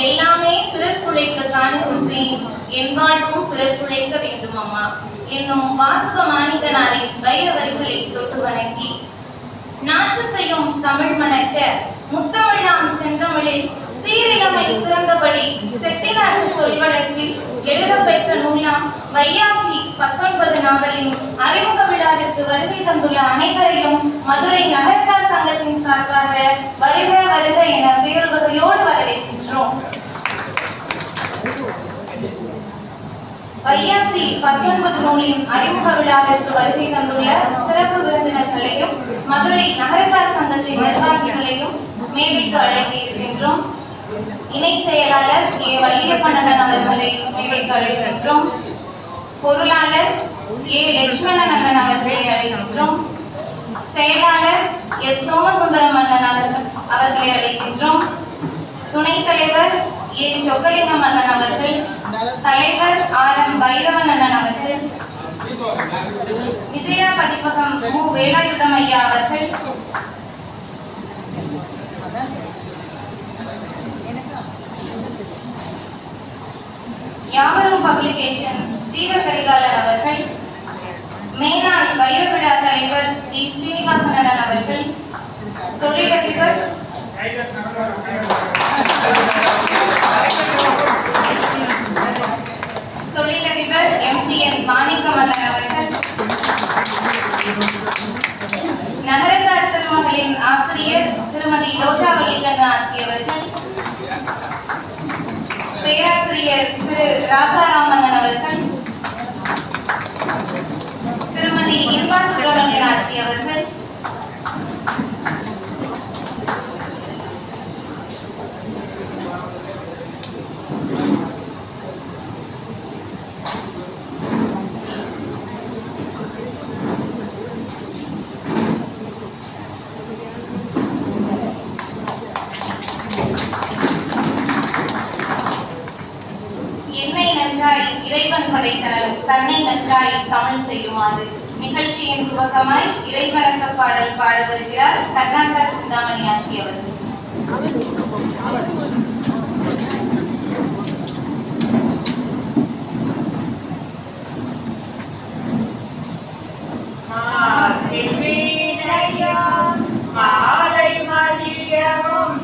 எல்லாமே பிறர்க்குழைக்க காணுகின்றேன் என் வாழ்வும் பிறர்க்குழைக்க வேண்டும் அம்மா என்னும் வாசக மாணிக்கனாரின் வைர வரிகளை தொட்டு வணங்கி நாற்று செய்யும் தமிழ் மணக்க முத்தமிழாம் செந்தமிழில் சீரிலமை சிறந்தபடி செட்டிநாட்டு சொல்வழக்கில் எழுதப்பெற்ற நூலாம் வையாசி பத்தொன்பது நாவலின் அறிமுக வருகை தந்துள்ள அனைவரையும் மதுரை நகரத்தார் சங்கத்தின் சார்பாக வருக வருக என பேருவகையோடு வரவேற்கின்றோம். வையாசி பத்தொன்பது நூலின் அறிமுக விழாவிற்கு வருகை தந்துள்ள சிறப்பு விருந்தினர்களையும் மதுரை நகரத்தார் சங்கத்தின் நிர்வாகிகளையும் மேடைக்கு அழைத்து இருக்கின்றோம். இணை செயலாளர் ஏ வல்லியப்பண்ணன் அவர்களை மேடைக்கு அழைக்கின்றோம். பொருளாளர் ஏ லட்சுமணன் அண்ணன் அவர்களை அழைக்கின்றோம். செயலாளர் எஸ் சோமசுந்தரம் அண்ணன் அவர்கள் அவர்களை அழைக்கின்றோம். துணைத் தலைவர் ஏ சொக்கலிங்கம் அண்ணன் அவர்கள் தலைவர் ஆர் எம் பைரவன் அண்ணன் அவர்கள் விஜயா பதிப்பகம் மு. வேலாயுதம் ஐயா அவர்கள் யாவரும் பப்ளிகேஷன் ஜீவகரிகாலன் அவர்கள் மேலாண் வைரவிழா தலைவர் டி ஸ்ரீனிவாசன் அவர்கள் தொழிலதிபர் தொழிலதிபர் எம்சிஎன் மாணிக்கமல்லன் அவர்கள். நகரத்தார் திருமகளின் ஆசிரியர் திருமதி ரோஜா வள்ளிக்கண்ணா ஆட்சி அவர்கள் பேராசிரியர் திரு ராசாராமன் அவர்கள். திருமதி இன்பா சுப்பிரமணியராஜி அவர்கள். என்னை நன்றாய் இறைவன் படைத்தனன் தன்னை நன்றாய் தமிழ் செய்யுமாறு. நிகழ்ச்சியின் துவக்கமாய் இறைவணக்க பாடல் பாட வருகிறார் கண்ணாந்தார் சிந்தாமணி ஆட்சி அவர்கள். மாலை மதியமும்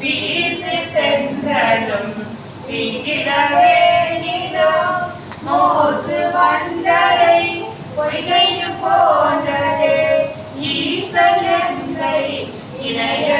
வீசு தென்றலும் நிலோ மோசு வந்தரை பொய்கையும் போன்றது. ஈசன் எந்தை இளைய